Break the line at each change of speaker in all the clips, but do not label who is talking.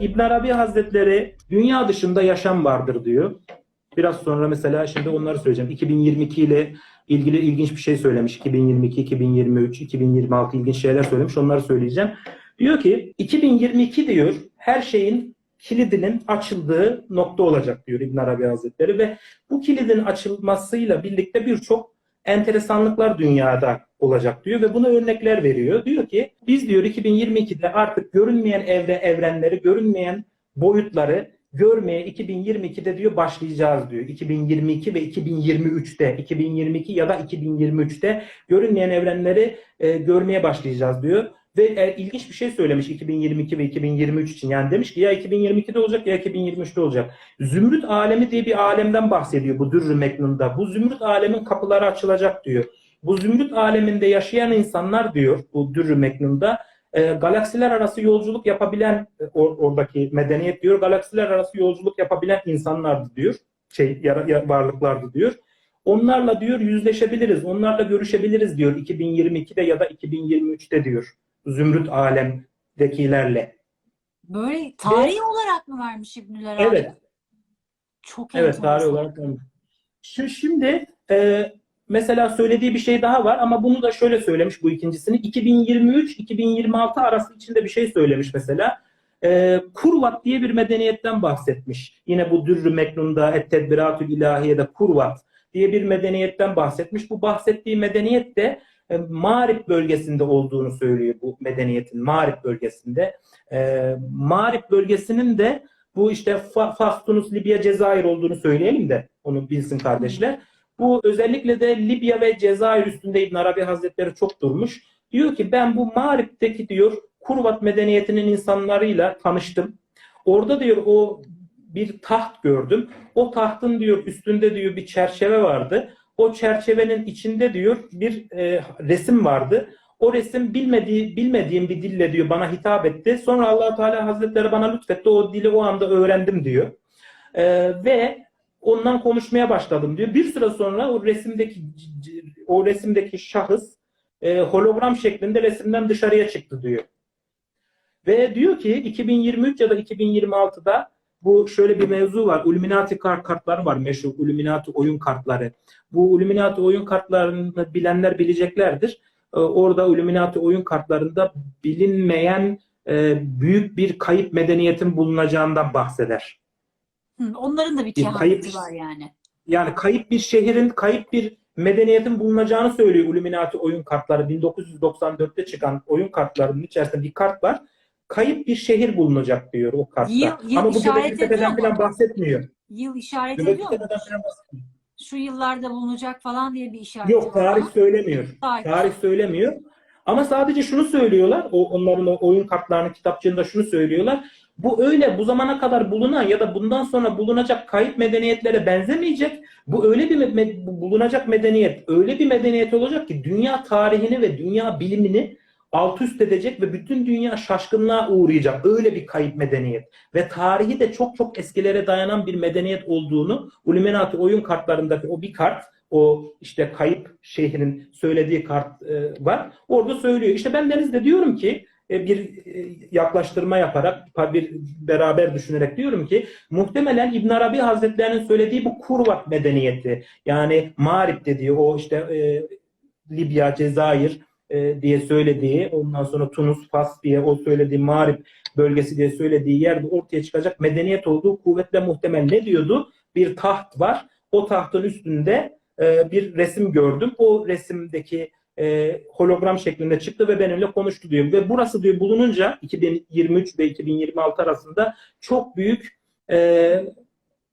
İbn Arabi Hazretleri dünya dışında yaşam vardır diyor. Biraz sonra mesela şimdi onları söyleyeceğim. 2022 ile ilgili ilginç bir şey söylemiş. 2022, 2023, 2026 ilginç şeyler söylemiş. Onları söyleyeceğim. Diyor ki 2022 diyor her şeyin kilidinin açıldığı nokta olacak diyor İbn Arabi Hazretleri ve bu kilidin açılmasıyla birlikte birçok enteresanlıklar dünyada olacak diyor ve buna örnekler veriyor. Diyor ki biz diyor 2022'de artık görünmeyen evre evrenleri, görünmeyen boyutları görmeye 2022'de diyor başlayacağız diyor. 2022 ve 2023'te, 2022 ya da 2023'te görünmeyen evrenleri e, görmeye başlayacağız diyor. Ve e, ilginç bir şey söylemiş 2022 ve 2023 için. Yani demiş ki ya 2022'de olacak ya 2023'te olacak. Zümrüt alemi diye bir alemden bahsediyor bu Dürr-ü Meknun'da. Bu zümrüt alemin kapıları açılacak diyor. Bu zümrüt aleminde yaşayan insanlar diyor bu Dürr-ü Meknun'da e, galaksiler arası yolculuk yapabilen e, or- oradaki medeniyet diyor galaksiler arası yolculuk yapabilen insanlardı diyor. Şey yara- ya- varlıklardı diyor. Onlarla diyor yüzleşebiliriz, onlarla görüşebiliriz diyor 2022'de ya da 2023'te diyor. Zümrüt alemdekilerle.
Böyle tarihi olarak mı vermiş İbnüler abi?
Evet,
Çok
evet
enteresan.
tarih olarak. öyle. Şu şimdi e, mesela söylediği bir şey daha var ama bunu da şöyle söylemiş bu ikincisini. 2023-2026 arası içinde bir şey söylemiş mesela. E, Kurvat diye bir medeniyetten bahsetmiş. Yine bu Dürr-ü Meknun'da Et-Tedbiratül İlahiye'de Kurvat diye bir medeniyetten bahsetmiş. Bu bahsettiği medeniyet de Mağrip bölgesinde olduğunu söylüyor bu medeniyetin Mağrip bölgesinde. E, Mağrip bölgesinin de bu işte Fa- Fas, Tunus, Libya, Cezayir olduğunu söyleyelim de onu bilsin kardeşler. Bu özellikle de Libya ve Cezayir üstünde İbn Arabi Hazretleri çok durmuş. Diyor ki ben bu Mağrip'teki diyor Kurvat medeniyetinin insanlarıyla tanıştım. Orada diyor o bir taht gördüm. O tahtın diyor üstünde diyor bir çerçeve vardı. O çerçevenin içinde diyor bir e, resim vardı. O resim bilmediği, bilmediğim bir dille diyor bana hitap etti. Sonra allah Teala Hazretleri bana lütfetti. O dili o anda öğrendim diyor. Ee, ve ondan konuşmaya başladım diyor. Bir süre sonra o resimdeki o resimdeki şahıs e, hologram şeklinde resimden dışarıya çıktı diyor. Ve diyor ki 2023 ya da 2026'da bu şöyle bir mevzu var. Illuminati kart kartları var. Meşhur Illuminati oyun kartları. Bu Illuminati oyun kartlarını bilenler bileceklerdir. Ee, Orada Illuminati oyun kartlarında bilinmeyen e, büyük bir kayıp medeniyetin bulunacağından bahseder.
Hı, onların da bir
Bir
kehaneti
kayıp-
var yani.
Yani kayıp bir şehrin, kayıp bir medeniyetin bulunacağını söylüyor Illuminati oyun kartları. 1994'te çıkan oyun kartlarının içerisinde bir kart var. Kayıp bir şehir bulunacak diyor o kartta.
Yıl- yıl
Ama bu
işaret ediyor
falan bahsetmiyor.
Yıl işaret
Göbekli
ediyor mu? Şu yıllarda bulunacak falan diye bir işaret
Yok tarih
ama
söylemiyor.
tarih.
Tarih söylemiyor. Ama sadece şunu söylüyorlar. O, onların o oyun kartlarının kitapçığında şunu söylüyorlar. Bu öyle bu zamana kadar bulunan ya da bundan sonra bulunacak kayıp medeniyetlere benzemeyecek. Bu öyle bir me- me- bu bulunacak medeniyet öyle bir medeniyet olacak ki dünya tarihini ve dünya bilimini alt üst edecek ve bütün dünya şaşkınlığa uğrayacak. Öyle bir kayıp medeniyet. Ve tarihi de çok çok eskilere dayanan bir medeniyet olduğunu Illuminati oyun kartlarındaki o bir kart o işte kayıp şehrin söylediği kart e, var. Orada söylüyor. İşte ben Deniz de diyorum ki e, bir e, yaklaştırma yaparak bir beraber düşünerek diyorum ki muhtemelen İbn Arabi Hazretlerinin söylediği bu Kurvat medeniyeti yani Mağrip dediği o işte e, Libya, Cezayir e, diye söylediği ondan sonra Tunus, Fas diye o söylediği Mağrip bölgesi diye söylediği yerde ortaya çıkacak medeniyet olduğu kuvvetle muhtemel. Ne diyordu? Bir taht var. O tahtın üstünde e, bir resim gördüm. O resimdeki e, hologram şeklinde çıktı ve benimle konuştu diyor. Ve burası diyor bulununca 2023 ve 2026 arasında çok büyük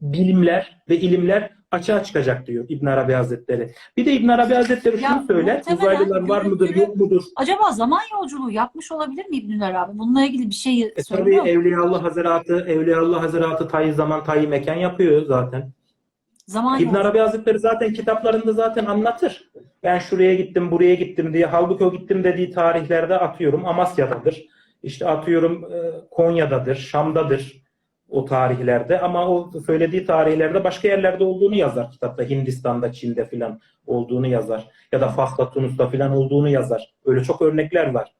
bilimler ve ilimler açığa çıkacak diyor İbn Arabi Hazretleri. Bir de İbn Arabi Hazretleri
Ya
şunu söyler. Uzaylılar var mıdır yok mudur?
Acaba zaman yolculuğu yapmış olabilir mi İbnüler abi? Bununla ilgili bir şey
E tabii
söylüyor mu?
Evliyaullah Hazretleri, Evliyaullah Hazretleri tayyi zaman tayyi mekan yapıyor zaten.
Zaman
İbn. Arabi Hazretleri zaten kitaplarında zaten anlatır. Ben şuraya gittim, buraya gittim diye. Halbuki o gittim dediği tarihlerde atıyorum Amasya'dadır. İşte atıyorum e, Konya'dadır, Şam'dadır o tarihlerde. Ama o söylediği tarihlerde başka yerlerde olduğunu yazar kitapta. Hindistan'da, Çin'de filan olduğunu yazar. Ya da Fas'ta, Tunus'ta filan olduğunu yazar. Öyle çok örnekler var.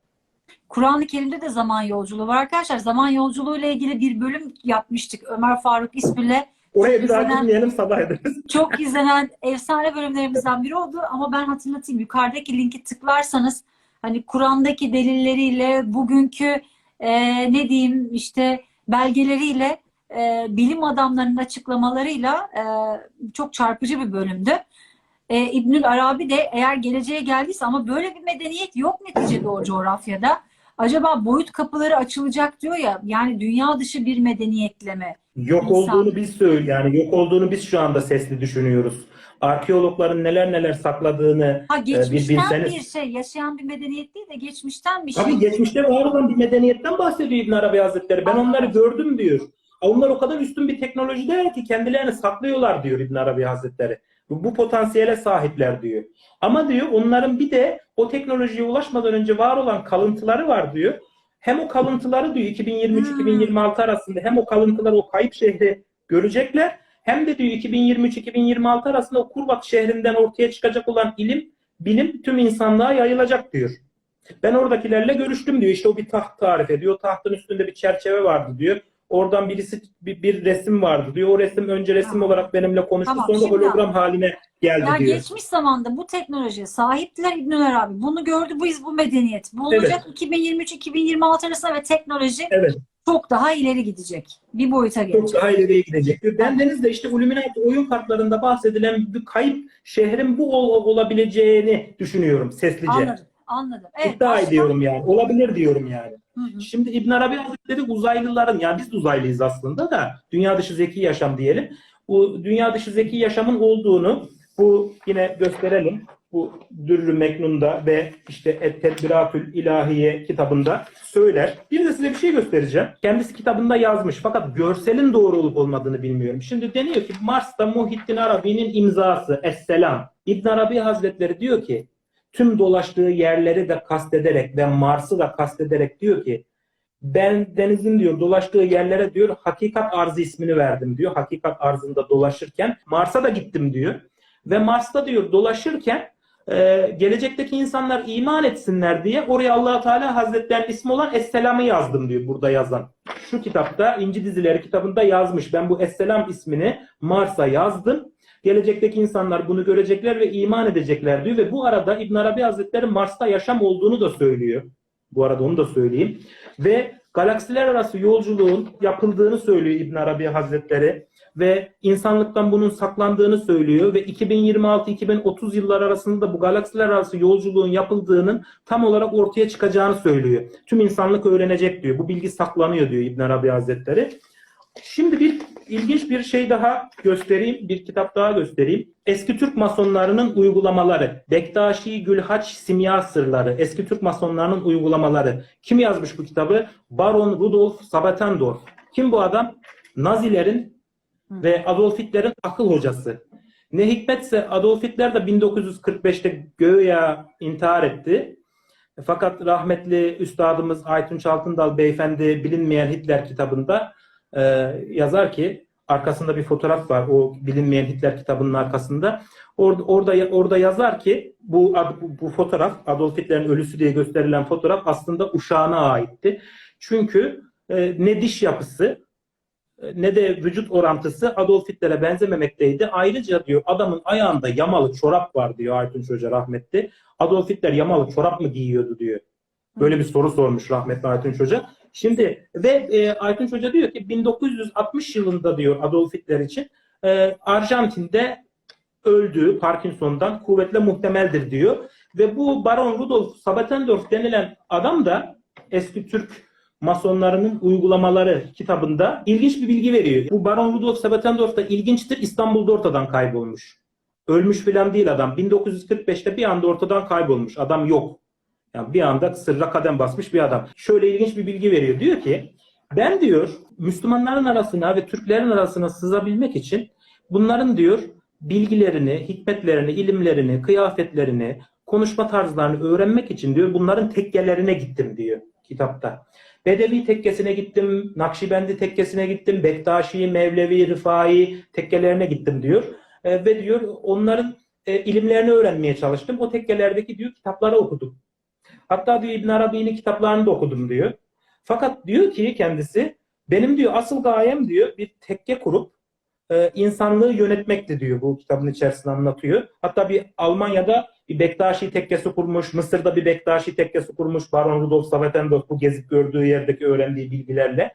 Kur'an-ı Kerim'de de zaman yolculuğu var arkadaşlar. Zaman yolculuğu ile ilgili bir bölüm yapmıştık. Ömer Faruk ismiyle
Oraya bir daha gitmeyelim sabah ederiz.
çok izlenen efsane bölümlerimizden biri oldu ama ben hatırlatayım yukarıdaki linki tıklarsanız hani Kur'an'daki delilleriyle bugünkü e, ne diyeyim işte belgeleriyle e, bilim adamlarının açıklamalarıyla e, çok çarpıcı bir bölümdü. E, İbnül Arabi de eğer geleceğe geldiyse ama böyle bir medeniyet yok neticede o coğrafyada. Acaba boyut kapıları açılacak diyor ya yani dünya dışı bir medeniyetle mi?
Yok
İnsan.
olduğunu biz söyle yani yok olduğunu biz şu anda sesli düşünüyoruz. Arkeologların neler neler sakladığını
Ha geçmişten
bilseniz-
bir şey, yaşayan bir medeniyet değil de geçmişten bir şey.
Tabii geçmişte var olan bir medeniyetten bahsediyor İbn Arabi Hazretleri. Ben onları gördüm diyor. Onlar o kadar üstün bir teknolojiler ki kendilerini saklıyorlar diyor İbn Arabi Hazretleri. Bu, bu potansiyele sahipler diyor. Ama diyor onların bir de o teknolojiye ulaşmadan önce var olan kalıntıları var diyor. Hem o kalıntıları diyor 2023-2026 arasında hem o kalıntıları o kayıp şehri görecekler hem de diyor 2023-2026 arasında o Kurvat şehrinden ortaya çıkacak olan ilim, bilim tüm insanlığa yayılacak diyor. Ben oradakilerle görüştüm diyor. İşte o bir taht tarif ediyor. Tahtın üstünde bir çerçeve vardı diyor. Oradan birisi bir, bir resim vardı diyor. O resim önce resim
Tamam.
olarak benimle konuştu.
Tamam,
sonra hologram haline geldi
Ya
diyor.
geçmiş zamanda bu teknolojiye sahiptiler İbn Arabi. Bunu gördü biz bu medeniyet. Bu olacak 2023-2026 arasında ve teknoloji
Evet.
Çok daha ileri gidecek. Bir boyuta
Çok
gelecek.
daha ileriye gidecek. diyor. Bendeniz de işte Illuminati oyun kartlarında bahsedilen bir kayıp şehrin bu ol- olabileceğini düşünüyorum seslice.
Anladım. Anladım. Evet.
İddia
başka?
ediyorum yani. Olabilir diyorum yani.
Hı hı.
Şimdi İbn Arabi Hazretleri uzaylıların yani biz de uzaylıyız aslında da dünya dışı zeki yaşam diyelim. Bu dünya dışı zeki yaşamın olduğunu bu yine gösterelim. Bu Dürrü Meknun'da ve işte Et Tedbiratül İlahiye kitabında söyler. Bir de size bir şey göstereceğim. Kendisi kitabında yazmış fakat görselin doğru olup olmadığını bilmiyorum. Şimdi deniyor ki Mars'ta Muhittin Arabi'nin imzası Esselam. İbn Arabi Hazretleri diyor ki tüm dolaştığı yerleri de kastederek ve Mars'ı da kastederek diyor ki ben denizin diyor dolaştığı yerlere diyor hakikat arzı ismini verdim diyor. Hakikat arzında dolaşırken Mars'a da gittim diyor. Ve Mars'ta diyor dolaşırken e, gelecekteki insanlar iman etsinler diye oraya allah Teala Hazretlerinin ismi olan Esselam'ı yazdım diyor burada yazan. Şu kitapta İnci Dizileri kitabında yazmış. Ben bu Esselam ismini Mars'a yazdım. Gelecekteki insanlar bunu görecekler ve iman edecekler diyor ve bu arada İbn Arabi Hazretleri Mars'ta yaşam olduğunu da söylüyor. Bu arada onu da söyleyeyim. Ve galaksiler arası yolculuğun yapıldığını söylüyor İbn Arabi Hazretleri ve insanlıktan bunun saklandığını söylüyor ve 2026-2030 yıllar arasında bu galaksiler arası yolculuğun yapıldığının tam olarak ortaya çıkacağını söylüyor. Tüm insanlık öğrenecek diyor. Bu bilgi saklanıyor diyor İbn Arabi Hazretleri. Şimdi bir ilginç bir şey daha göstereyim, bir kitap daha göstereyim. Eski Türk masonlarının uygulamaları. Bektaşi Gülhaç Simya Sırları. Eski Türk masonlarının uygulamaları. Kim yazmış bu kitabı? Baron Rudolf Sabatendorf. Kim bu adam? Nazilerin ve Adolf Hitler'in akıl hocası. Ne hikmetse Adolf Hitler de 1945'te göğe intihar etti. Fakat rahmetli üstadımız Aytunç Altındal beyefendi bilinmeyen Hitler kitabında e, yazar ki arkasında bir fotoğraf var o bilinmeyen Hitler kitabının arkasında. Orada orada orada yazar ki bu bu, fotoğraf Adolf Hitler'in ölüsü diye gösterilen fotoğraf aslında uşağına aitti. Çünkü e, ne diş yapısı ne de vücut orantısı Adolf Hitler'e benzememekteydi. Ayrıca diyor adamın ayağında yamalı çorap var diyor Aytunç Hoca rahmetli. Adolf Hitler yamalı çorap mı giyiyordu diyor. Böyle bir soru sormuş rahmetli Aytunç Hoca. Şimdi ve e, Aytunç Hoca diyor ki 1960 yılında diyor Adolf Hitler için e, Arjantin'de öldüğü Parkinson'dan kuvvetle muhtemeldir diyor. Ve bu Baron Rudolf Sabatendorf denilen adam da eski Türk masonlarının uygulamaları kitabında ilginç bir bilgi veriyor. Bu Baron Rudolf Sabatendorf da ilginçtir. İstanbul'da ortadan kaybolmuş. Ölmüş filan değil adam. 1945'te bir anda ortadan kaybolmuş. Adam yok. Yani bir anda sırra kadem basmış bir adam. Şöyle ilginç bir bilgi veriyor. Diyor ki ben diyor Müslümanların arasına ve Türklerin arasına sızabilmek için bunların diyor bilgilerini, hikmetlerini, ilimlerini, kıyafetlerini, konuşma tarzlarını öğrenmek için diyor bunların tekkelerine gittim diyor kitapta. Bedevi tekkesine gittim, Nakşibendi tekkesine gittim, Bektaşi, Mevlevi, Rıfai tekkelerine gittim diyor. E, ve diyor onların e, ilimlerini öğrenmeye çalıştım. O tekkelerdeki diyor kitapları okudum. Hatta diyor İbn Arabi'nin kitaplarını da okudum diyor. Fakat diyor ki kendisi benim diyor asıl gayem diyor bir tekke kurup e, insanlığı yönetmekti diyor bu kitabın içerisinde anlatıyor. Hatta bir Almanya'da bir Bektaşi tekkesi kurmuş, Mısır'da bir Bektaşi tekkesi kurmuş Baron Rudolf Savatendoff bu gezip gördüğü yerdeki öğrendiği bilgilerle.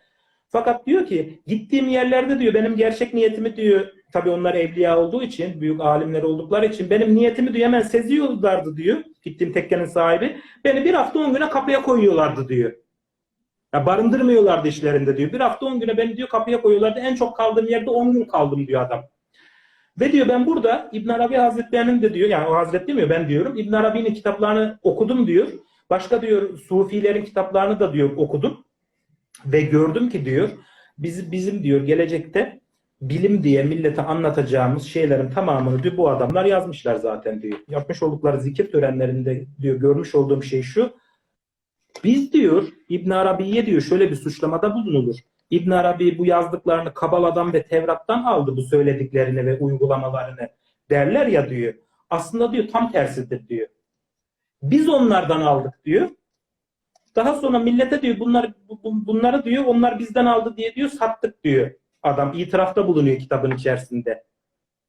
Fakat diyor ki gittiğim yerlerde diyor benim gerçek niyetimi diyor tabii onlar evliya olduğu için büyük alimler oldukları için benim niyetimi diyor hemen seziyorlardı diyor gittiğim tekkenin sahibi. Beni bir hafta on güne kapıya koyuyorlardı diyor. Ya barındırmıyorlardı işlerinde diyor. Bir hafta on güne beni diyor kapıya koyuyorlardı. En çok kaldığım yerde on gün kaldım diyor adam. Ve diyor ben burada İbn Arabi Hazretleri'nin de diyor yani o Hazret demiyor ben diyorum. İbn Arabi'nin kitaplarını okudum diyor. Başka diyor Sufilerin kitaplarını da diyor okudum. Ve gördüm ki diyor biz, bizim diyor gelecekte bilim diye millete anlatacağımız şeylerin tamamını diyor bu adamlar yazmışlar zaten diyor. Yapmış oldukları zikir törenlerinde diyor görmüş olduğum şey şu. Biz diyor İbn Arabi'ye diyor şöyle bir suçlamada bulunulur. İbn Arabi bu yazdıklarını Kabala'dan ve Tevrat'tan aldı bu söylediklerini ve uygulamalarını derler ya diyor. Aslında diyor tam tersidir diyor. Biz onlardan aldık diyor. Daha sonra millete diyor bunlar bu- bu- bunları diyor onlar bizden aldı diye diyor sattık diyor. Adam itirafta bulunuyor kitabın içerisinde.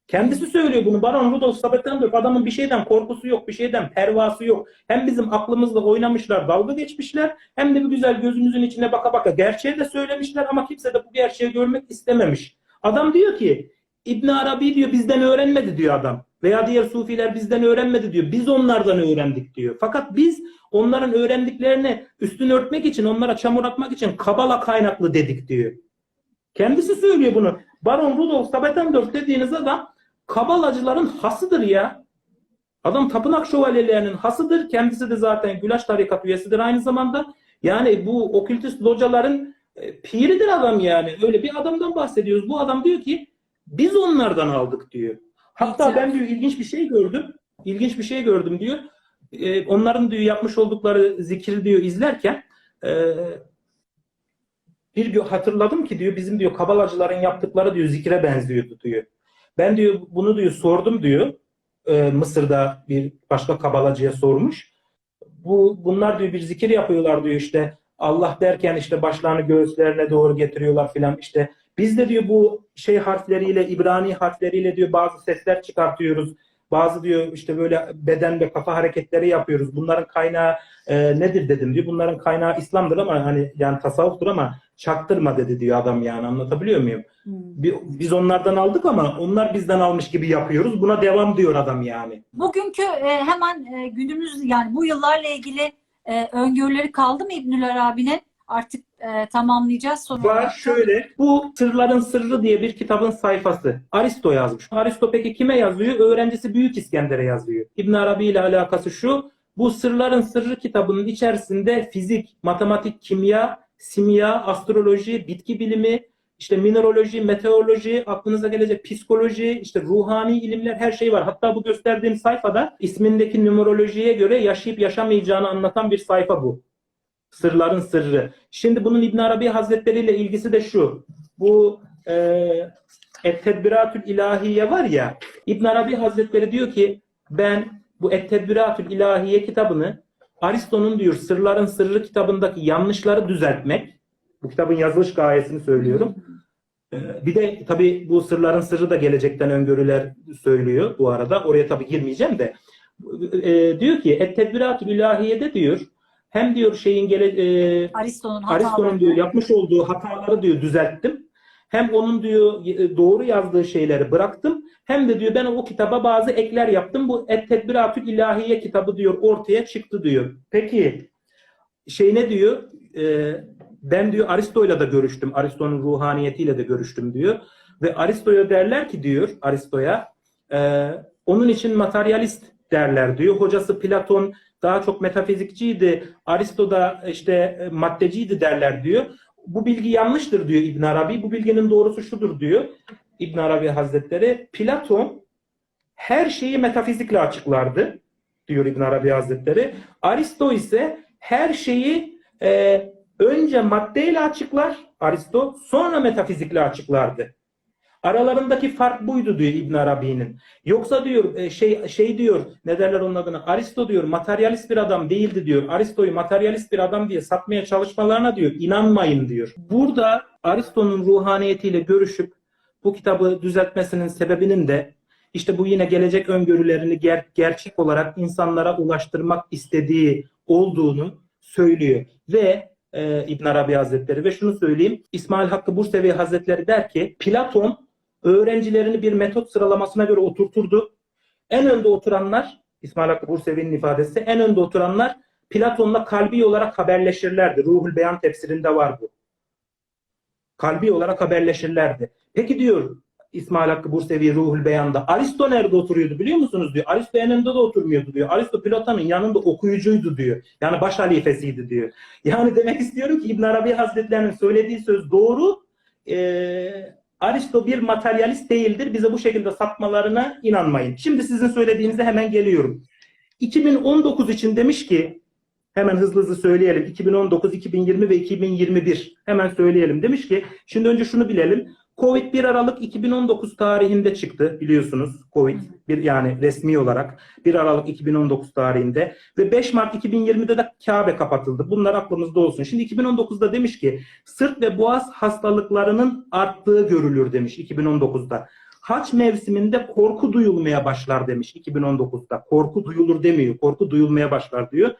Kendisi söylüyor bunu. Baron Rudolf Sabetendorf adamın bir şeyden korkusu yok, bir şeyden pervası yok. Hem bizim aklımızla oynamışlar, dalga geçmişler hem de bir güzel gözümüzün içine baka baka gerçeği de söylemişler ama kimse de bu gerçeği görmek istememiş. Adam diyor ki İbn Arabi diyor bizden öğrenmedi diyor adam. Veya diğer sufiler bizden öğrenmedi diyor. Biz onlardan öğrendik diyor. Fakat biz onların öğrendiklerini üstünü örtmek için, onlara çamur atmak için kabala kaynaklı dedik diyor. Kendisi söylüyor bunu. Baron Rudolf Sabetendorf dediğiniz adam kabalacıların hasıdır ya. Adam tapınak şövalyelerinin hasıdır. Kendisi de zaten Gülaç tarikat üyesidir aynı zamanda. Yani bu okültist locaların e, piridir adam yani. Öyle bir adamdan bahsediyoruz. Bu adam diyor ki biz onlardan aldık diyor. Hatta ben diyor ilginç bir şey gördüm. İlginç bir şey gördüm diyor. E, onların diyor yapmış oldukları zikri diyor izlerken e, bir gün hatırladım ki diyor bizim diyor kabalacıların yaptıkları diyor zikre benziyordu diyor. Ben diyor bunu diyor sordum diyor. E, Mısır'da bir başka kabalacıya sormuş. Bu bunlar diyor bir zikir yapıyorlar diyor işte Allah derken işte başlarını göğüslerine doğru getiriyorlar filan işte biz de diyor bu şey harfleriyle İbrani harfleriyle diyor bazı sesler çıkartıyoruz. Bazı diyor işte böyle beden ve kafa hareketleri yapıyoruz. Bunların kaynağı e, nedir dedim diyor. Bunların kaynağı İslam'dır ama hani yani tasavvuftur ama çaktırma dedi diyor adam yani anlatabiliyor muyum?
Hmm.
Bi- Biz onlardan aldık ama onlar bizden almış gibi yapıyoruz. Buna devam diyor adam yani.
Bugünkü e, hemen e, günümüz yani bu yıllarla ilgili e, öngörüleri kaldı mı İbnül Arabi'nin? Artık e, tamamlayacağız sonra.
Var şöyle. Bu Sırların Sırrı diye bir kitabın sayfası. Aristo yazmış. Aristo peki kime yazıyor? Öğrencisi Büyük İskender'e yazıyor. İbn Arabi ile alakası şu. Bu Sırların Sırrı kitabının içerisinde fizik, matematik, kimya, simya, astroloji, bitki bilimi, işte mineraloji, meteoroloji, aklınıza gelecek psikoloji, işte ruhani ilimler her şey var. Hatta bu gösterdiğim sayfada ismindeki numerolojiye göre yaşayıp yaşamayacağını anlatan bir sayfa bu. Sırların sırrı. Şimdi bunun İbn Arabi Hazretleri ile ilgisi de şu. Bu e, Et-Tedbiratül İlahiye var ya İbn Arabi Hazretleri diyor ki ben bu Et-Tedbiratül İlahiye kitabını Aristo'nun diyor Sırların Sırrı kitabındaki yanlışları düzeltmek. Bu kitabın yazılış gayesini söylüyorum. Ee, Bir de tabii bu sırların sırrı da gelecekten öngörüler söylüyor bu arada. Oraya tabii girmeyeceğim de. Ee, diyor ki Et-Tedbiratül İlahiye'de diyor hem diyor şeyin gele, e,
Aristo'nun
Aristo'nun diyor yapmış olduğu hataları diyor düzelttim. Hem onun diyor e, doğru yazdığı şeyleri bıraktım. Hem de diyor ben o kitaba bazı ekler yaptım. Bu Et-Tedbiratül İlahiye kitabı diyor ortaya çıktı diyor. Peki şey ne diyor? E, ben diyor Aristo'yla da görüştüm. Aristo'nun ruhaniyetiyle de görüştüm diyor. Ve Aristo'ya derler ki diyor Aristo'ya e, onun için materyalist derler diyor. Hocası Platon daha çok metafizikçiydi. Aristo da işte e, maddeciydi derler diyor. Bu bilgi yanlıştır diyor İbn Arabi. Bu bilginin doğrusu şudur diyor İbn Arabi Hazretleri. Platon her şeyi metafizikle açıklardı diyor İbn Arabi Hazretleri. Aristo ise her şeyi e, önce maddeyle açıklar Aristo, sonra metafizikle açıklardı. Aralarındaki fark buydu diyor İbn Arabi'nin. Yoksa diyor e, şey şey diyor ne derler onun adına Aristo diyor materyalist bir adam değildi diyor. Aristo'yu materyalist bir adam diye satmaya çalışmalarına diyor inanmayın diyor. Burada Aristo'nun ruhaniyetiyle görüşüp bu kitabı düzeltmesinin sebebinin de işte bu yine gelecek öngörülerini ger- gerçek olarak insanlara ulaştırmak istediği olduğunu söylüyor. Ve e, İbn Arabi Hazretleri ve şunu söyleyeyim İsmail Hakkı Bursevi Hazretleri der ki Platon öğrencilerini bir metot sıralamasına göre oturturdu. En önde oturanlar İsmail Hakkı Bursevi'nin ifadesi en önde oturanlar Platon'la kalbi olarak haberleşirlerdi. Ruhul Beyan tefsirinde var bu. Kalbi olarak haberleşirlerdi. Peki diyor İsmail Hakkı Bursevi Ruhul Beyan'da Aristo nerede oturuyordu biliyor musunuz diyor. Aristo yanında da oturmuyordu diyor. Aristo Platon'un yanında okuyucuydu diyor. Yani baş halifesiydi diyor. Yani demek istiyorum ki İbn Arabi Hazretlerinin söylediği söz doğru. Ee, Aristo bir materyalist değildir. Bize bu şekilde satmalarına inanmayın. Şimdi sizin söylediğinize hemen geliyorum. 2019 için demiş ki hemen hızlı hızlı söyleyelim. 2019, 2020 ve 2021 hemen söyleyelim. Demiş ki şimdi önce şunu bilelim. Covid 1 Aralık 2019 tarihinde çıktı biliyorsunuz. Covid bir yani resmi olarak 1 Aralık 2019 tarihinde ve 5 Mart 2020'de de Kabe kapatıldı. Bunlar aklımızda olsun. Şimdi 2019'da demiş ki sırt ve boğaz hastalıklarının arttığı görülür demiş 2019'da. Haç mevsiminde korku duyulmaya başlar demiş 2019'da. Korku duyulur demiyor. Korku duyulmaya başlar diyor.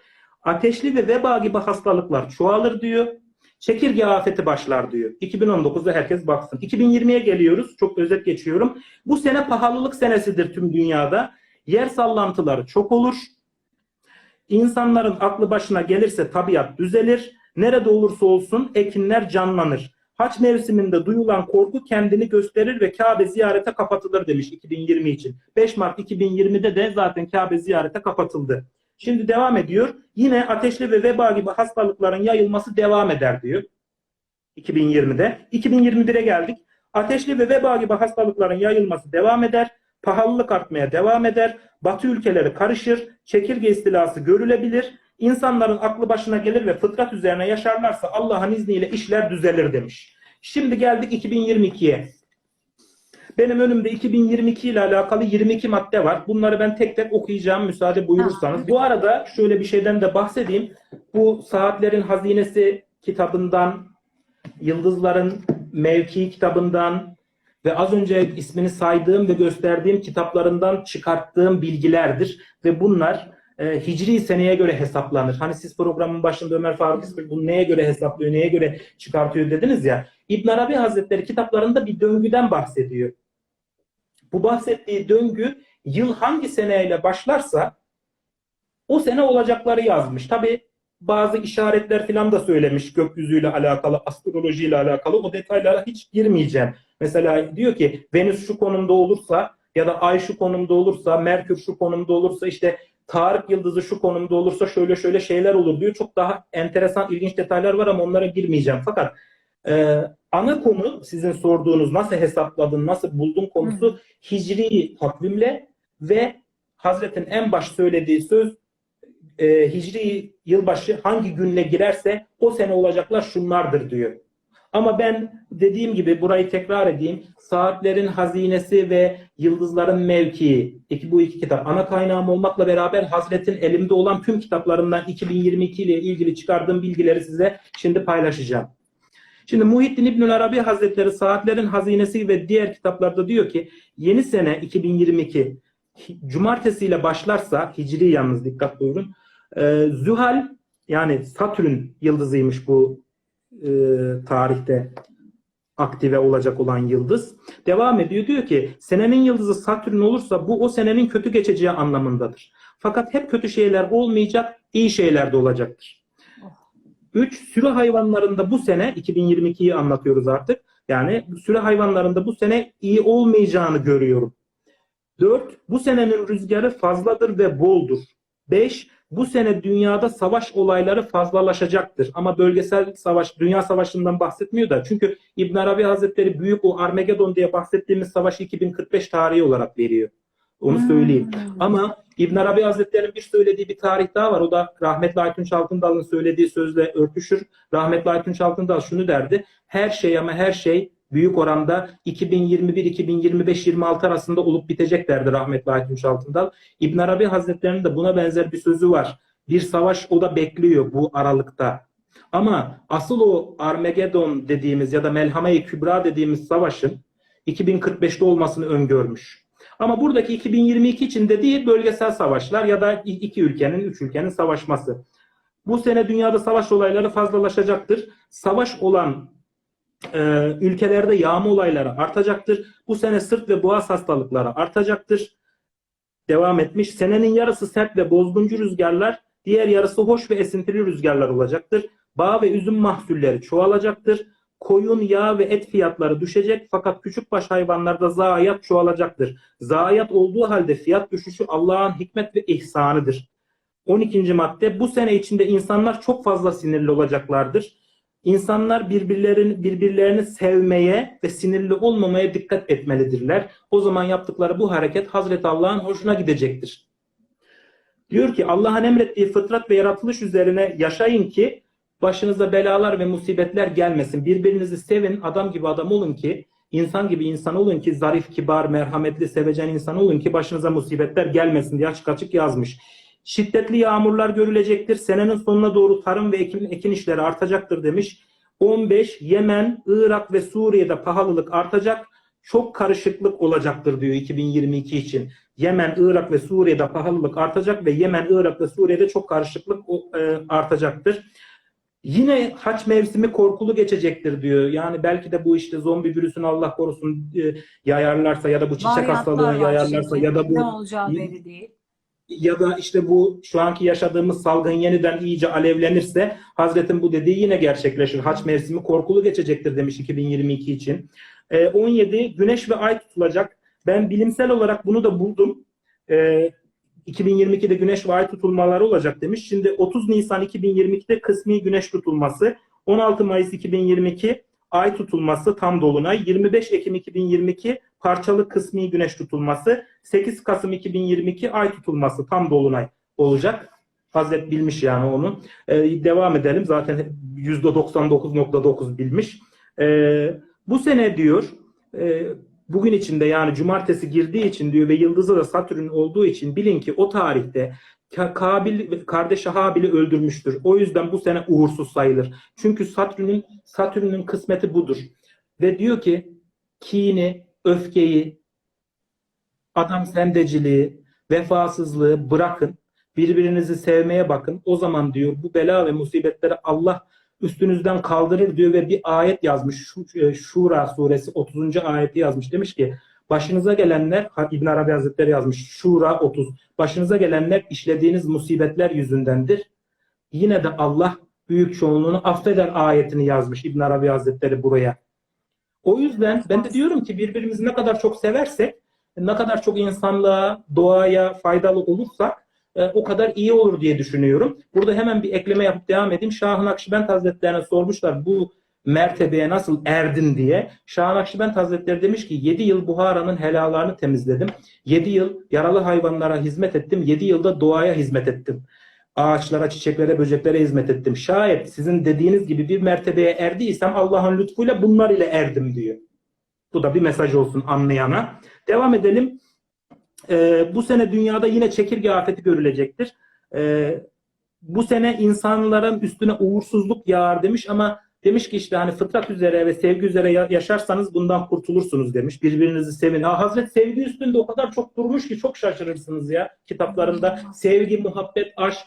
Ateşli ve veba gibi hastalıklar çoğalır diyor. Çekirge afeti başlar diyor. 2019'da herkes baksın. 2020'ye geliyoruz. Çok özet geçiyorum. Bu sene pahalılık senesidir tüm dünyada. Yer sallantıları çok olur. İnsanların aklı başına gelirse tabiat düzelir. Nerede olursa olsun ekinler canlanır. Haç mevsiminde duyulan korku kendini gösterir ve Kabe ziyarete kapatılır demiş 2020 için. 5 Mart 2020'de de zaten Kabe ziyarete kapatıldı. Şimdi devam ediyor. Yine ateşli ve veba gibi hastalıkların yayılması devam eder diyor. 2020'de. 2021'e geldik. Ateşli ve veba gibi hastalıkların yayılması devam eder. Pahalılık artmaya devam eder. Batı ülkeleri karışır. Çekirge istilası görülebilir. İnsanların aklı başına gelir ve fıtrat üzerine yaşarlarsa Allah'ın izniyle işler düzelir demiş. Şimdi geldik 2022'ye. Benim önümde 2022 ile alakalı 22 madde var. Bunları ben tek tek okuyacağım müsaade buyurursanız. Bu arada şöyle bir şeyden de bahsedeyim. Bu Saatlerin Hazinesi kitabından, Yıldızların Mevki kitabından ve az önce ismini saydığım ve gösterdiğim kitaplarından çıkarttığım bilgilerdir. Ve bunlar e, hicri seneye göre hesaplanır. Hani siz programın başında Ömer Faruk İsmail bunu neye göre hesaplıyor, neye göre çıkartıyor dediniz ya. İbn Arabi Hazretleri kitaplarında bir döngüden bahsediyor. Bu bahsettiği döngü yıl hangi seneyle başlarsa o sene olacakları yazmış. Tabi bazı işaretler falan da söylemiş gökyüzüyle alakalı, astrolojiyle alakalı. O detaylara hiç girmeyeceğim. Mesela diyor ki Venüs şu konumda olursa ya da Ay şu konumda olursa, Merkür şu konumda olursa işte Tarık yıldızı şu konumda olursa şöyle şöyle şeyler olur diyor. Çok daha enteresan, ilginç detaylar var ama onlara girmeyeceğim. Fakat e, ana konu sizin sorduğunuz nasıl hesapladın, nasıl buldun konusu hicri takvimle ve Hazretin en baş söylediği söz e, hicri yılbaşı hangi günle girerse o sene olacaklar şunlardır diyor. Ama ben dediğim gibi burayı tekrar edeyim. Saatlerin hazinesi ve yıldızların mevkii. İki, bu iki kitap ana kaynağım olmakla beraber Hazret'in elimde olan tüm kitaplarından 2022 ile ilgili çıkardığım bilgileri size şimdi paylaşacağım. Şimdi Muhittin İbnül Arabi Hazretleri Saatlerin Hazinesi ve diğer kitaplarda diyor ki yeni sene 2022 cumartesiyle başlarsa hicri yalnız dikkat buyurun. E, Zühal yani Satürn yıldızıymış bu e, tarihte aktive olacak olan yıldız. Devam ediyor diyor ki senenin yıldızı Satürn olursa bu o senenin kötü geçeceği anlamındadır. Fakat hep kötü şeyler olmayacak, iyi şeyler de olacaktır. 3. Sürü hayvanlarında bu sene 2022'yi anlatıyoruz artık. Yani sürü hayvanlarında bu sene iyi olmayacağını görüyorum. 4. Bu senenin rüzgarı fazladır ve boldur. 5. Bu sene dünyada savaş olayları fazlalaşacaktır. Ama bölgesel savaş, dünya savaşından bahsetmiyor da. Çünkü İbn Arabi Hazretleri büyük o Armagedon diye bahsettiğimiz savaşı 2045 tarihi olarak veriyor. Onu söyleyeyim.
Hmm.
Ama İbn Arabi Hazretleri'nin bir söylediği bir tarih daha var. O da rahmetli Aytunç Altındal'ın söylediği sözle örtüşür. Rahmetli Aytunç Altındal şunu derdi. Her şey ama her şey büyük oranda 2021-2025-26 arasında olup bitecek derdi rahmetli Hakim Altındal. İbn Arabi Hazretleri'nin de buna benzer bir sözü var. Bir savaş o da bekliyor bu aralıkta. Ama asıl o Armageddon dediğimiz ya da Melhame-i Kübra dediğimiz savaşın 2045'te olmasını öngörmüş. Ama buradaki 2022 için dediği bölgesel savaşlar ya da iki ülkenin, üç ülkenin savaşması. Bu sene dünyada savaş olayları fazlalaşacaktır. Savaş olan e, ülkelerde yağma olayları artacaktır. Bu sene sırt ve boğaz hastalıkları artacaktır. Devam etmiş. Senenin yarısı sert ve bozguncu rüzgarlar, diğer yarısı hoş ve esintili rüzgarlar olacaktır. Bağ ve üzüm mahsulleri çoğalacaktır. Koyun, yağ ve et fiyatları düşecek fakat küçükbaş hayvanlarda zayiat çoğalacaktır. Zayiat olduğu halde fiyat düşüşü Allah'ın hikmet ve ihsanıdır. 12. madde bu sene içinde insanlar çok fazla sinirli olacaklardır. İnsanlar birbirlerini, birbirlerini sevmeye ve sinirli olmamaya dikkat etmelidirler. O zaman yaptıkları bu hareket Hazreti Allah'ın hoşuna gidecektir. Diyor ki Allah'ın emrettiği fıtrat ve yaratılış üzerine yaşayın ki başınıza belalar ve musibetler gelmesin. Birbirinizi sevin, adam gibi adam olun ki, insan gibi insan olun ki, zarif, kibar, merhametli, sevecen insan olun ki başınıza musibetler gelmesin diye açık açık yazmış. Şiddetli yağmurlar görülecektir. Senenin sonuna doğru tarım ve ekin, ekin işleri artacaktır demiş. 15 Yemen, Irak ve Suriye'de pahalılık artacak. Çok karışıklık olacaktır diyor 2022 için. Yemen, Irak ve Suriye'de pahalılık artacak ve Yemen, Irak ve Suriye'de çok karışıklık e, artacaktır. Yine haç mevsimi korkulu geçecektir diyor. Yani belki de bu işte zombi virüsünü Allah korusun e, yayarlarsa ya da bu çiçek
Varyantlar
hastalığını yayarlarsa ya da bu
ne olacağı belli değil.
ya da işte bu şu anki yaşadığımız salgın yeniden iyice alevlenirse Hazretin bu dediği yine gerçekleşir. Haç mevsimi korkulu geçecektir demiş 2022 için. Ee, 17 Güneş ve Ay tutulacak. Ben bilimsel olarak bunu da buldum. Ee, 2022'de Güneş ve Ay tutulmaları olacak demiş. Şimdi 30 Nisan 2022'de kısmi Güneş tutulması, 16 Mayıs 2022 Ay tutulması tam dolunay, 25 Ekim 2022 parçalı kısmi Güneş tutulması, 8 Kasım 2022 Ay tutulması tam dolunay olacak. Hazret bilmiş yani onu. Ee, devam edelim. Zaten %99.9 bilmiş. Ee, bu sene diyor e, bugün içinde yani cumartesi girdiği için diyor ve yıldızı da Satürn olduğu için bilin ki o tarihte Ka- Kabil kardeşi Habil'i öldürmüştür. O yüzden bu sene uğursuz sayılır. Çünkü Satürn'ün Satürn'ün kısmeti budur. Ve diyor ki kini, öfkeyi, adam sendeciliği, vefasızlığı bırakın. Birbirinizi sevmeye bakın. O zaman diyor bu bela ve musibetleri Allah üstünüzden kaldırır diyor ve bir ayet yazmış. E, Şura suresi 30. ayeti yazmış. Demiş ki başınıza gelenler İbn Arabi Hazretleri yazmış. Şura 30. Başınıza gelenler işlediğiniz musibetler yüzündendir. Yine de Allah büyük çoğunluğunu affeder ayetini yazmış İbn Arabi Hazretleri buraya. O yüzden ben de diyorum ki birbirimizi ne kadar çok seversek, ne kadar çok insanlığa, doğaya faydalı olursak e, o kadar iyi olur diye düşünüyorum. Burada hemen bir ekleme yapıp devam edeyim. Şah-ı Nakşibend Hazretlerine sormuşlar bu mertebeye nasıl erdin diye. Şah-ı Nakşibend Hazretleri demiş ki 7 yıl Buhara'nın helalarını temizledim. 7 yıl yaralı hayvanlara hizmet ettim. 7 yılda doğaya hizmet ettim. Ağaçlara, çiçeklere, böceklere hizmet ettim. Şayet sizin dediğiniz gibi bir mertebeye erdiysem Allah'ın lütfuyla bunlar ile erdim diyor. Bu da bir mesaj olsun anlayana. Devam edelim. Ee, bu sene dünyada yine çekirge afeti görülecektir. Ee, bu sene insanların üstüne uğursuzluk yağar demiş ama demiş ki işte hani fıtrat üzere ve sevgi üzere ya- yaşarsanız bundan kurtulursunuz demiş. Birbirinizi sevin. Ha, Hazret sevgi üstünde o kadar çok durmuş ki çok şaşırırsınız ya kitaplarında. Sevgi, muhabbet, aşk,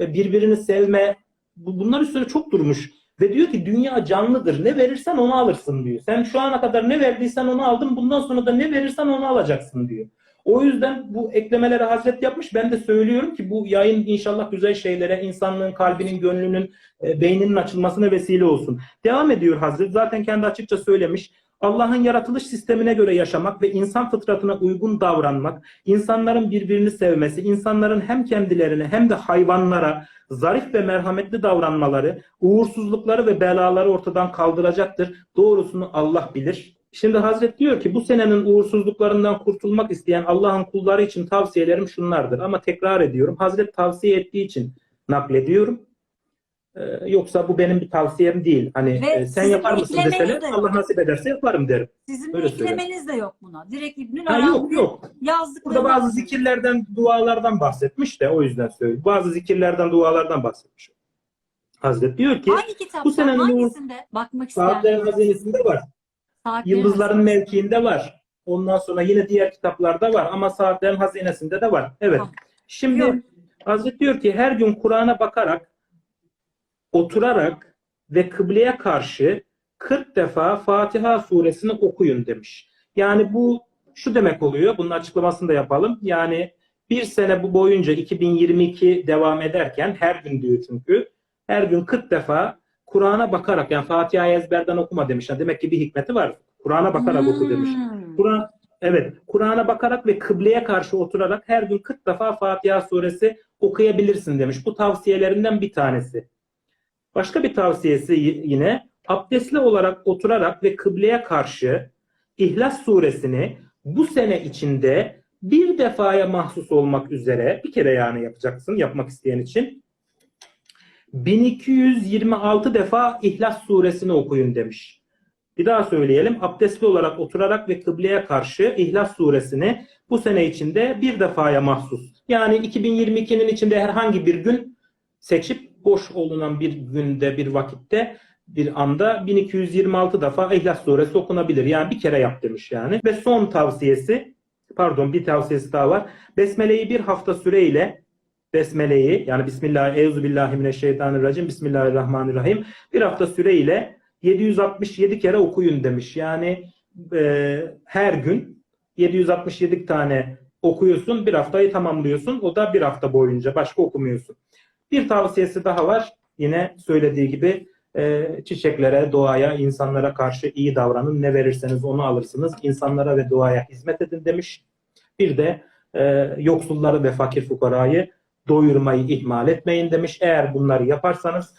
e, birbirini sevme bu- bunlar üstüne çok durmuş. Ve diyor ki dünya canlıdır. Ne verirsen onu alırsın diyor. Sen şu ana kadar ne verdiysen onu aldın. Bundan sonra da ne verirsen onu alacaksın diyor. O yüzden bu eklemeleri Hazret yapmış. Ben de söylüyorum ki bu yayın inşallah güzel şeylere, insanlığın kalbinin, gönlünün, e, beyninin açılmasına vesile olsun. Devam ediyor Hazret. Zaten kendi açıkça söylemiş. Allah'ın yaratılış sistemine göre yaşamak ve insan fıtratına uygun davranmak, insanların birbirini sevmesi, insanların hem kendilerine hem de hayvanlara zarif ve merhametli davranmaları, uğursuzlukları ve belaları ortadan kaldıracaktır. Doğrusunu Allah bilir. Şimdi Hazret diyor ki bu senenin uğursuzluklarından kurtulmak isteyen Allah'ın kulları için tavsiyelerim şunlardır. Ama tekrar ediyorum. Hazret tavsiye ettiği için naklediyorum. Ee, yoksa bu benim bir tavsiyem değil. Hani
Ve
e, sen yapar mısın
eklemeniz
deseler
de yok.
Allah nasip ederse yaparım derim.
Sizin
Öyle söyleyeyim.
de yok buna. Direkt İbnül
Ha, yok yok.
yazdıkları.
Burada bazı zikirlerden, dualardan bahsetmiş de o yüzden söylüyorum. Bazı zikirlerden, dualardan bahsetmiş. Hazret diyor ki
Hangi kitapta?
bu senenin
Hangisinde? Bakmak isteyen.
Saatlerin Hazinesi'nde var.
Saatlerin
Yıldızların mevkiinde var. Ondan sonra yine diğer kitaplarda var ama Saatlerin Hazinesi'nde de var. Evet. Şimdi
Yok.
Hazret diyor ki her gün Kur'an'a bakarak, oturarak ve kıbleye karşı 40 defa Fatiha suresini okuyun demiş. Yani bu şu demek oluyor. Bunun açıklamasını da yapalım. Yani bir sene bu boyunca 2022 devam ederken her gün diyor çünkü her gün 40 defa Kur'an'a bakarak yani Fatiha'yı ezberden okuma demiş. Yani demek ki bir hikmeti var. Kur'an'a bakarak oku demiş.
Hmm.
Kur'an evet Kur'an'a bakarak ve kıbleye karşı oturarak her gün 40 defa Fatiha suresi okuyabilirsin demiş. Bu tavsiyelerinden bir tanesi. Başka bir tavsiyesi yine abdestli olarak oturarak ve kıbleye karşı İhlas suresini bu sene içinde bir defaya mahsus olmak üzere bir kere yani yapacaksın yapmak isteyen için 1226 defa İhlas suresini okuyun demiş. Bir daha söyleyelim. Abdestli olarak oturarak ve kıbleye karşı İhlas suresini bu sene içinde bir defaya mahsus. Yani 2022'nin içinde herhangi bir gün seçip boş olunan bir günde, bir vakitte, bir anda 1226 defa İhlas suresi okunabilir. Yani bir kere yap demiş yani. Ve son tavsiyesi, pardon bir tavsiyesi daha var. Besmele'yi bir hafta süreyle Besmele'yi yani Bismillah, Euzubillahimineşşeytanirracim, Bismillahirrahmanirrahim bir hafta süreyle 767 kere okuyun demiş. Yani e, her gün 767 tane okuyorsun, bir haftayı tamamlıyorsun. O da bir hafta boyunca başka okumuyorsun. Bir tavsiyesi daha var. Yine söylediği gibi e, çiçeklere, doğaya, insanlara karşı iyi davranın. Ne verirseniz onu alırsınız. İnsanlara ve doğaya hizmet edin demiş. Bir de e, yoksulları ve fakir fukarayı doyurmayı ihmal etmeyin demiş. Eğer bunları yaparsanız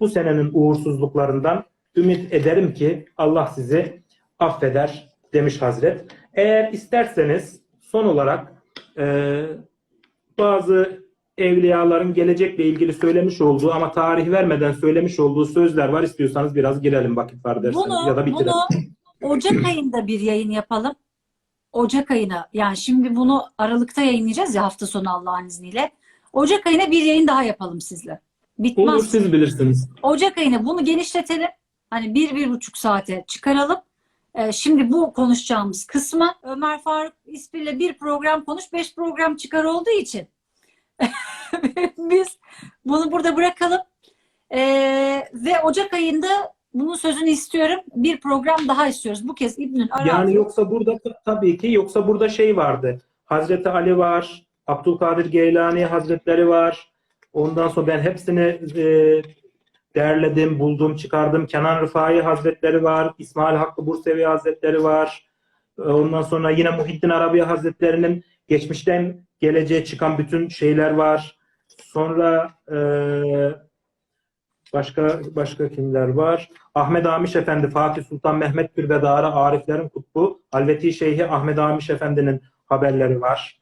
bu senenin uğursuzluklarından ümit ederim ki Allah sizi affeder demiş Hazret. Eğer isterseniz son olarak e, bazı evliyaların gelecekle ilgili söylemiş olduğu ama tarih vermeden söylemiş olduğu sözler var. İstiyorsanız biraz girelim vakit var derseniz
Bunu,
ya da bitirelim.
bunu Ocak ayında bir yayın yapalım. Ocak ayına yani şimdi bunu Aralık'ta yayınlayacağız ya hafta sonu Allah'ın izniyle. Ocak ayına bir yayın daha yapalım sizle. Bitmez.
Olur siz bilirsiniz.
Ocak ayına bunu genişletelim. Hani bir, bir buçuk saate çıkaralım. Ee, şimdi bu konuşacağımız kısmı Ömer Faruk ismiyle bir program konuş, beş program çıkar olduğu için biz bunu burada bırakalım. Ee, ve Ocak ayında bunun sözünü istiyorum. Bir program daha istiyoruz. Bu kez İbnül Arabi.
Yani yoksa burada tabii ki yoksa burada şey vardı. Hazreti Ali var, Abdülkadir Geylani Hazretleri var. Ondan sonra ben hepsini e, derledim, buldum, çıkardım. Kenan Rıfai Hazretleri var, İsmail Hakkı Bursevi Hazretleri var. E, Ondan sonra yine Muhittin Arabi Hazretleri'nin geçmişten geleceğe çıkan bütün şeyler var. Sonra e, başka başka kimler var? Ahmet Amiş Efendi, Fatih Sultan Mehmet Türbedarı, Ariflerin Kutbu, Halveti Şeyhi Ahmet Amiş Efendi'nin haberleri var.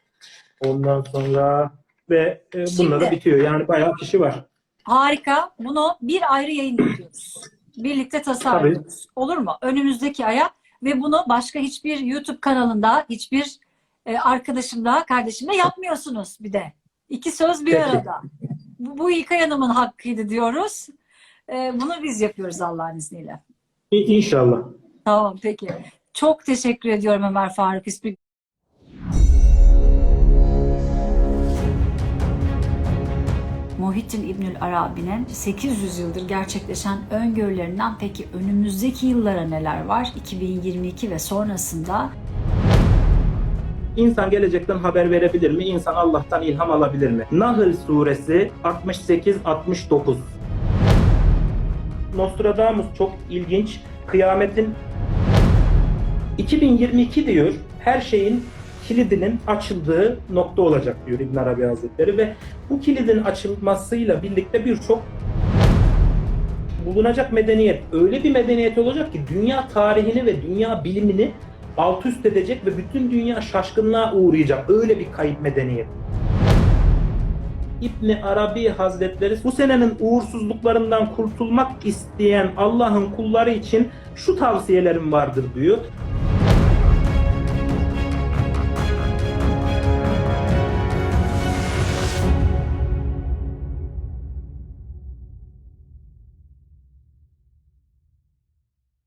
Ondan sonra ve e, bunları
Şimdi-
bitiyor. Yani bayağı kişi var.
Harika. Bunu bir ayrı yayın yapıyoruz. Birlikte tasarlıyoruz. Olur mu? Önümüzdeki aya ve bunu başka hiçbir YouTube kanalında, hiçbir e, arkadaşımla, kardeşimle yapmıyorsunuz bir de. İki söz bir
Peki.
arada. Bu, bu İlkay Hanım'ın hakkıydı diyoruz. E, bunu biz yapıyoruz Allah'ın izniyle.
İ- İnşallah.
Tamam peki. Çok teşekkür ediyorum Ömer Faruk İsmi. Muhittin İbnül Arabi'nin 800 yıldır gerçekleşen öngörülerinden peki önümüzdeki yıllara neler var? 2022 ve sonrasında
İnsan gelecekten haber verebilir mi? İnsan Allah'tan ilham alabilir mi? Nahl suresi 68-69 Nostradamus çok ilginç. Kıyametin 2022 diyor her şeyin kilidinin açıldığı nokta olacak diyor İbn Arabi Hazretleri ve bu kilidin açılmasıyla birlikte birçok bulunacak medeniyet öyle bir medeniyet olacak ki dünya tarihini ve dünya bilimini alt üst edecek ve bütün dünya şaşkınlığa uğrayacak. Öyle bir kayıp medeniyet. İbni Arabi Hazretleri bu senenin uğursuzluklarından kurtulmak isteyen Allah'ın kulları için şu tavsiyelerim vardır diyor.